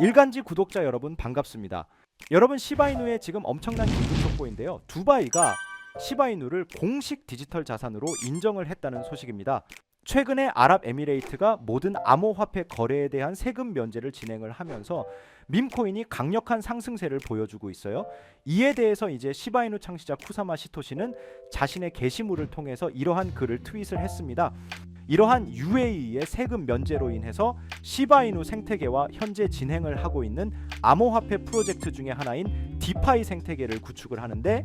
일간지 구독자 여러분 반갑습니다. 여러분 시바이누의 지금 엄청난 긴급 속보인데요. 두바이가 시바이누를 공식 디지털 자산으로 인정을 했다는 소식입니다. 최근에 아랍에미레이트가 모든 암호화폐 거래에 대한 세금 면제를 진행을 하면서 밈코인이 강력한 상승세를 보여주고 있어요. 이에 대해서 이제 시바이누 창시자 쿠사마 시토시는 자신의 게시물을 통해서 이러한 글을 트윗을 했습니다. 이러한 UAE의 세금 면제로 인해서 시바이누 생태계와 현재 진행을 하고 있는 암호화폐 프로젝트 중에 하나인 디파이 생태계를 구축을 하는데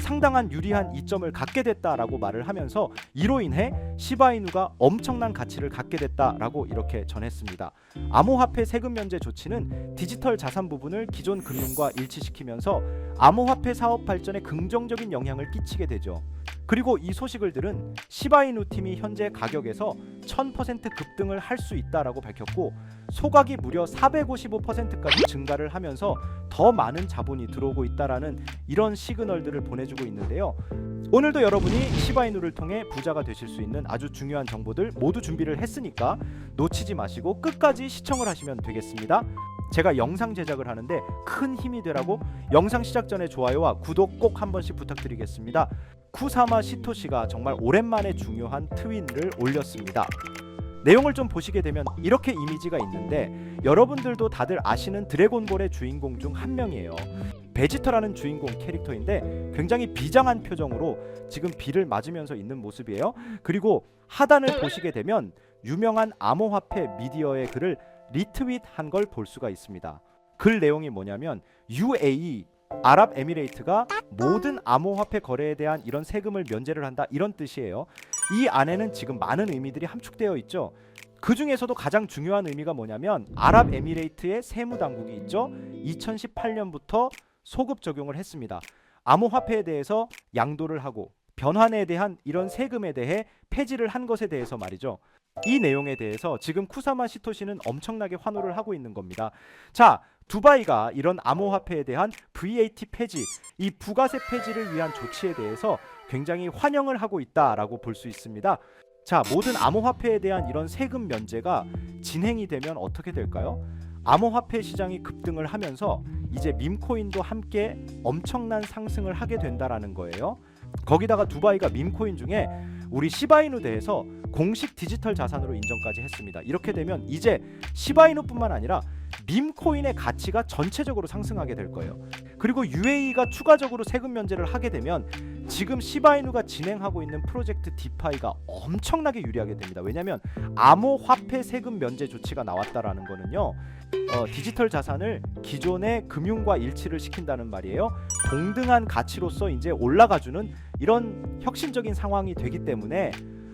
상당한 유리한 이점을 갖게 됐다라고 말을 하면서 이로 인해 시바이누가 엄청난 가치를 갖게 됐다라고 이렇게 전했습니다. 암호화폐 세금 면제 조치는 디지털 자산 부분을 기존 금융과 일치시키면서 암호화폐 사업 발전에 긍정적인 영향을 끼치게 되죠. 그리고 이 소식을 들은 시바이누 팀이 현재 가격에서 1000% 급등을 할 수 있다라고 밝혔고 소각이 무려 455%까지 증가를 하면서 더 많은 자본이 들어오고 있다라는 이런 시그널들을 보내주고 있는데요. 오늘도 여러분이 시바이누를 통해 부자가 되실 수 있는 아주 중요한 정보들 모두 준비를 했으니까 놓치지 마시고 끝까지 시청을 하시면 되겠습니다. 제가 영상 제작을 하는데 큰 힘이 되라고 영상 시작 전에 좋아요와 구독 꼭 한 번씩 부탁드리겠습니다. 쿠사마 시토시가 정말 오랜만에 중요한 트윈을 올렸습니다. 내용을 좀 보시게 되면 이렇게 이미지가 있는데 여러분들도 다들 아시는 드래곤볼의 주인공 중 한 명이에요. 베지터라는 주인공 캐릭터인데 굉장히 비장한 표정으로 지금 비를 맞으면서 있는 모습이에요. 그리고 하단을 보시게 되면 유명한 암호화폐 미디어의 글을 리트윗한 걸 볼 수가 있습니다. 글 내용이 뭐냐면 UAE 아랍에미레이트가 모든 암호화폐 거래에 대한 이런 세금을 면제를 한다 이런 뜻이에요. 이 안에는 지금 많은 의미들이 함축되어 있죠. 그 중에서도 가장 중요한 의미가 뭐냐면 아랍에미레이트의 세무 당국이 있죠. 2018년부터 소급 적용을 했습니다. 암호화폐에 대해서 양도를 하고 변환에 대한 이런 세금에 대해 폐지를 한 것에 대해서 말이죠. 이 내용에 대해서 지금 쿠사마 시토시는 엄청나게 환호를 하고 있는 겁니다. 자, 두바이가 이런 암호화폐에 대한 VAT 폐지, 이 부가세 폐지를 위한 조치에 대해서 굉장히 환영을 하고 있다라고 볼 수 있습니다. 자, 모든 암호화폐에 대한 이런 세금 면제가 진행이 되면 어떻게 될까요? 암호화폐 시장이 급등을 하면서 이제 밈코인도 함께 엄청난 상승을 하게 된다라는 거예요. 거기다가 두바이가 밈코인 중에 우리 시바이누 대해서 공식 디지털 자산으로 인정까지 했습니다. 이렇게 되면 이제 시바이누뿐만 아니라 밈코인의 가치가 전체적으로 상승하게 될 거예요. 그리고 UAE가 추가적으로 세금 면제를 하게 되면 지금 시바이누가 진행하고 있는 프로젝트 디파이가 엄청나게 유리하게 됩니다. 왜냐하면 암호화폐 세금 면제 조치가 나왔다라는 거는요. 어, 디지털 자산을 기존의 금융과 일치를 시킨다는 말이에요. 동등한 가치로서 이제 올라가주는 이런 혁신적인 상황이 되기 때문에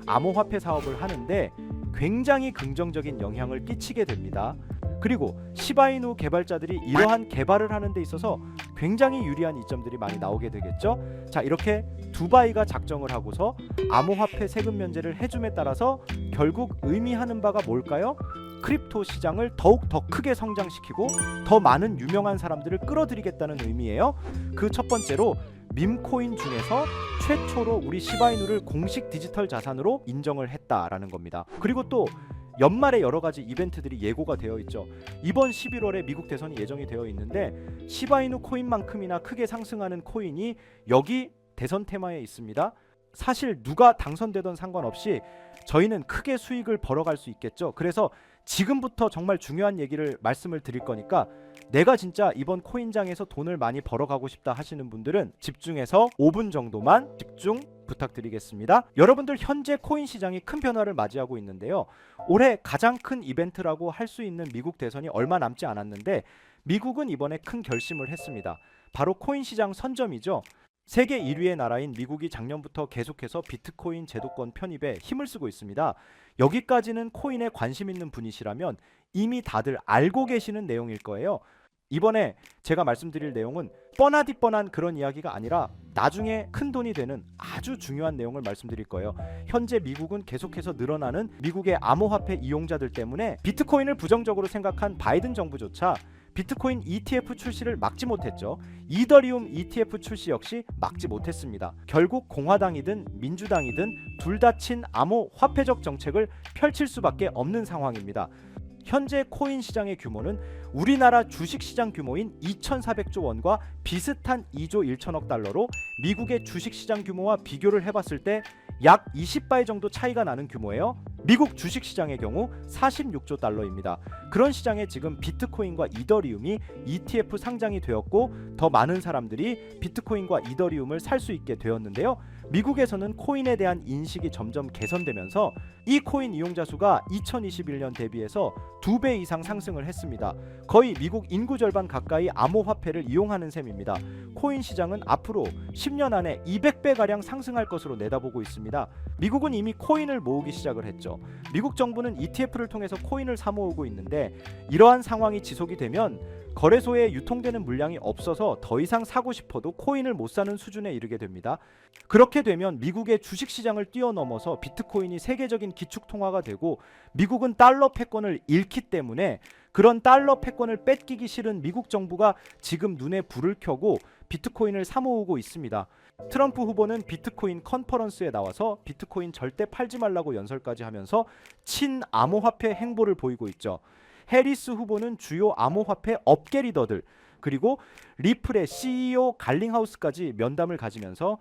암호화폐 사업을 하는데 굉장히 긍정적인 영향을 끼치게 됩니다. 그리고 시바이누 개발자들이 이러한 개발을 하는 데 있어서 굉장히 유리한 이점들이 많이 나오게 되겠죠. 자, 이렇게 두바이가 작정을 하고서 암호화폐 세금 면제를 해줌에 따라서 결국 의미하는 바가 뭘까요? 크립토 시장을 더욱 더 크게 성장시키고 더 많은 유명한 사람들을 끌어들이겠다는 의미예요. 그 첫 번째로 밈코인 중에서 최초로 우리 시바이누를 공식 디지털 자산으로 인정을 했다라는 겁니다. 그리고 또 연말에 여러 가지 이벤트들이 예고가 되어 있죠. 이번 11월에 미국 대선이 예정이 되어 있는데 시바이누 코인만큼이나 크게 상승하는 코인이 여기 대선 테마에 있습니다. 사실 누가 당선되던 상관없이 저희는 크게 수익을 벌어갈 수 있겠죠. 그래서 지금부터 정말 중요한 얘기를 말씀을 드릴 거니까 내가 진짜 이번 코인장에서 돈을 많이 벌어가고 싶다 하시는 분들은 집중해서 5분 정도만 집중 부탁드리겠습니다. 여러분들 현재 코인 시장이 큰 변화를 맞이하고 있는데요. 올해 가장 큰 이벤트라고 할 수 있는 미국 대선이 얼마 남지 않았는데 미국은 이번에 큰 결심을 했습니다. 바로 코인 시장 선점이죠. 세계 1위의 나라인 미국이 작년부터 계속해서 비트코인 제도권 편입에 힘을 쓰고 있습니다. 여기까지는 코인에 관심 있는 분이시라면 이미 다들 알고 계시는 내용일 거예요. 이번에 제가 말씀드릴 내용은 뻔하디 뻔한 그런 이야기가 아니라 나중에 큰 돈이 되는 아주 중요한 내용을 말씀드릴 거예요. 현재 미국은 계속해서 늘어나는 미국의 암호화폐 이용자들 때문에 비트코인을 부정적으로 생각한 바이든 정부조차 비트코인 ETF 출시를 막지 못했죠. 이더리움 ETF 출시 역시 막지 못했습니다. 결국 공화당이든 민주당이든 둘 다 친 암호 화폐적 정책을 펼칠 수밖에 없는 상황입니다. 현재 코인 시장의 규모는 우리나라 주식 시장 규모인 2,400조 원과 비슷한 2조 1천억 달러로 미국의 주식 시장 규모와 비교를 해봤을 때 약 20배 정도 차이가 나는 규모예요. 미국 주식 시장의 경우 46조 달러입니다. 그런 시장에 지금 비트코인과 이더리움이 ETF 상장이 되었고 더 많은 사람들이 비트코인과 이더리움을 살 수 있게 되었는데요. 미국에서는 코인에 대한 인식이 점점 개선되면서 이 코인 이용자 수가 2021년 대비해서 두 배 이상 상승을 했습니다. 거의 미국 인구 절반 가까이 암호화폐를 이용하는 셈입니다. 코인 시장은 앞으로 10년 안에 200배 가량 상승할 것으로 내다보고 있습니다. 미국은 이미 코인을 모으기 시작을 했죠. 미국 정부는 ETF를 통해서 코인을 사 모으고 있는데 이러한 상황이 지속이 되면 거래소에 유통되는 물량이 없어서 더 이상 사고 싶어도 코인을 못 사는 수준에 이르게 됩니다. 그렇게 되면 미국의 주식 시장을 뛰어넘어서 비트코인이 세계적인 기축 통화가 되고 미국은 달러 패권을 잃기 때문에 그런 달러 패권을 뺏기기 싫은 미국 정부가 지금 눈에 불을 켜고 비트코인을 사 모으고 있습니다. 트럼프 후보는 비트코인 컨퍼런스에 나와서 비트코인 절대 팔지 말라고 연설까지 하면서 친 암호화폐 행보를 보이고 있죠. 해리스 후보는 주요 암호화폐 업계 리더들 그리고 리플의 CEO 갈링하우스까지 면담을 가지면서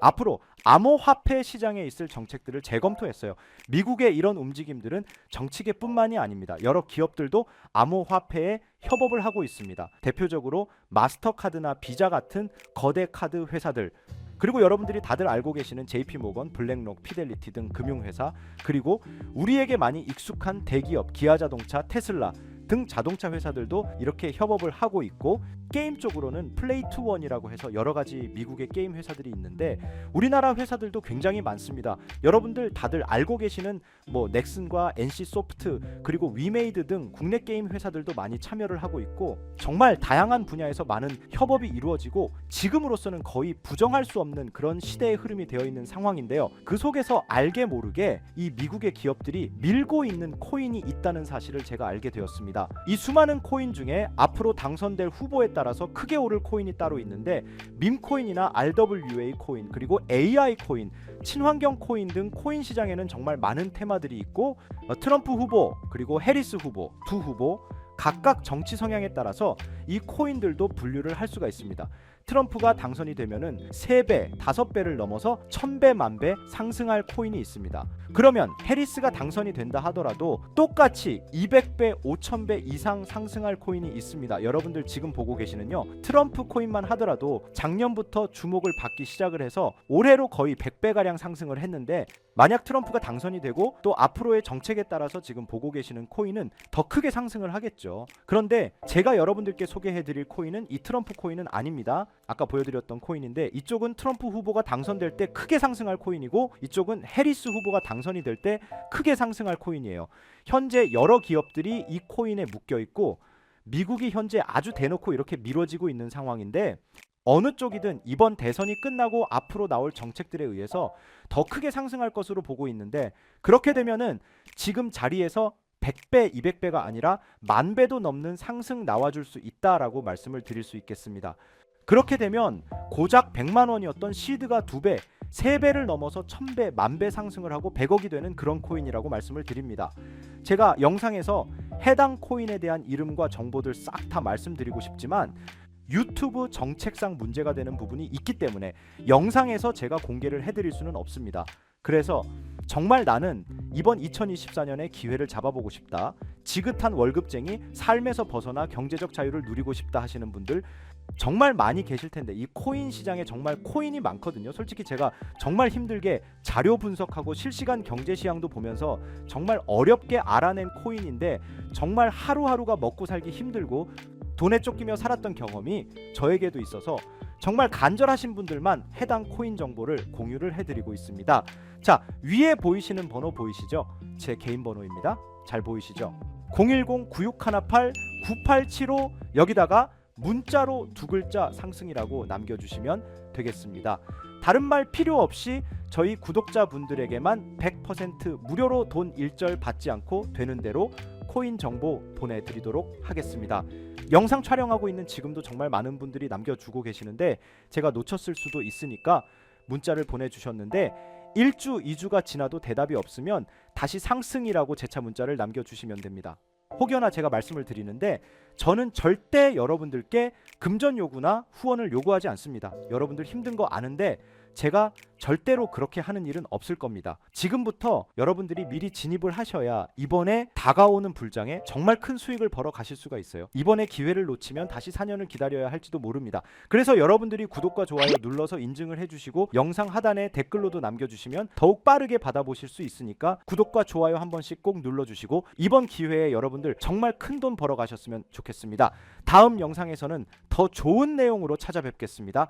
앞으로 암호화폐 시장에 있을 정책들을 재검토했어요. 미국의 이런 움직임들은 정치계뿐만이 아닙니다. 여러 기업들도 암호화폐에 협업을 하고 있습니다. 대표적으로 마스터카드나 비자 같은 거대 카드 회사들 그리고 여러분들이 다들 알고 계시는 JP 모건, 블랙록, 피델리티 등 금융회사 그리고 우리에게 많이 익숙한 대기업 기아자동차, 테슬라 등 자동차 회사들도 이렇게 협업을 하고 있고 게임 쪽으로는 플레이 투 원이라고 해서 여러 가지 미국의 게임 회사들이 있는데 우리나라 회사들도 굉장히 많습니다. 여러분들 다들 알고 계시는 뭐 넥슨과 NC 소프트 그리고 위메이드 등 국내 게임 회사들도 많이 참여를 하고 있고 정말 다양한 분야에서 많은 협업이 이루어지고 지금으로서는 거의 부정할 수 없는 그런 시대의 흐름이 되어 있는 상황인데요. 그 속에서 알게 모르게 이 미국의 기업들이 밀고 있는 코인이 있다는 사실을 제가 알게 되었습니다. 이 수많은 코인 중에 앞으로 당선될 후보에 따라서 크게 오를 코인이 따로 있는데 밈코인이나 RWA 코인 그리고 AI 코인, 친환경 코인 등 코인 시장에는 정말 많은 테마들이 있고 어, 트럼프 후보 그리고 해리스 후보 두 후보 각각 정치 성향에 따라서 이 코인들도 분류를 할 수가 있습니다. 트럼프가 당선이 되면은 3배, 5배를 넘어서 1000배, 만배 상승할 코인이 있습니다. 그러면 해리스가 당선이 된다 하더라도 똑같이 200배, 5000배 이상 상승할 코인이 있습니다. 여러분들 지금 보고 계시는요. 트럼프 코인만 하더라도 작년부터 주목을 받기 시작을 해서 올해로 거의 100배 가량 상승을 했는데 만약 트럼프가 당선이 되고 또 앞으로의 정책에 따라서 지금 보고 계시는 코인은 더 크게 상승을 하겠죠. 그런데 제가 여러분들께 소개해 드릴 코인은 이 트럼프 코인은 아닙니다. 아까 보여드렸던 코인인데 이쪽은 트럼프 후보가 당선될 때 크게 상승할 코인이고 이쪽은 해리스 후보가 당선이 될 때 크게 상승할 코인이에요. 현재 여러 기업들이 이 코인에 묶여 있고 미국이 현재 아주 대놓고 이렇게 미뤄지고 있는 상황인데 어느 쪽이든 이번 대선이 끝나고 앞으로 나올 정책들에 의해서 더 크게 상승할 것으로 보고 있는데 그렇게 되면은 지금 자리에서 100배, 200배가 아니라 만 배도 넘는 상승 나와줄 수 있다라고 말씀을 드릴 수 있겠습니다. 그렇게 되면 고작 100만 원이었던 시드가 2배, 3배를 넘어서 1000배, 만배 상승을 하고 100억이 되는 그런 코인이라고 말씀을 드립니다. 제가 영상에서 해당 코인에 대한 이름과 정보들 싹 다 말씀드리고 싶지만 유튜브 정책상 문제가 되는 부분이 있기 때문에 영상에서 제가 공개를 해드릴 수는 없습니다. 그래서 정말 나는 이번 2024년에 기회를 잡아보고 싶다. 지긋한 월급쟁이 삶에서 벗어나 경제적 자유를 누리고 싶다 하시는 분들 정말 많이 계실 텐데 이 코인 시장에 정말 코인이 많거든요. 솔직히 제가 정말 힘들게 자료 분석하고 실시간 경제 시황도 보면서 정말 어렵게 알아낸 코인인데 정말 하루하루가 먹고 살기 힘들고 돈에 쫓기며 살았던 경험이 저에게도 있어서 정말 간절하신 분들만 해당 코인 정보를 공유를 해드리고 있습니다. 자 위에 보이시는 번호 보이시죠? 제 개인 번호입니다. 잘 보이시죠? 010-9618-9875 여기다가 문자로 두 글자 상승이라고 남겨주시면 되겠습니다. 다른 말 필요 없이 저희 구독자분들에게만 100% 무료로 돈 일절 받지 않고 되는 대로 코인 정보 보내드리도록 하겠습니다. 영상 촬영하고 있는 지금도 정말 많은 분들이 남겨주고 계시는데 제가 놓쳤을 수도 있으니까 문자를 보내주셨는데 1주, 2주가 지나도 대답이 없으면 다시 상승이라고 재차 문자를 남겨주시면 됩니다. 혹여나 제가 말씀을 드리는데 저는 절대 여러분들께 금전 요구나 후원을 요구하지 않습니다. 여러분들 힘든 거 아는데 제가 절대로 그렇게 하는 일은 없을 겁니다. 지금부터 여러분들이 미리 진입을 하셔야 이번에 다가오는 불장에 정말 큰 수익을 벌어 가실 수가 있어요. 이번에 기회를 놓치면 다시 4년을 기다려야 할지도 모릅니다. 그래서 여러분들이 구독과 좋아요 눌러서 인증을 해주시고 영상 하단에 댓글로도 남겨주시면 더욱 빠르게 받아보실 수 있으니까 구독과 좋아요 한 번씩 꼭 눌러주시고 이번 기회에 여러분들 정말 큰 돈 벌어 가셨으면 좋겠습니다. 다음 영상에서는 더 좋은 내용으로 찾아뵙겠습니다.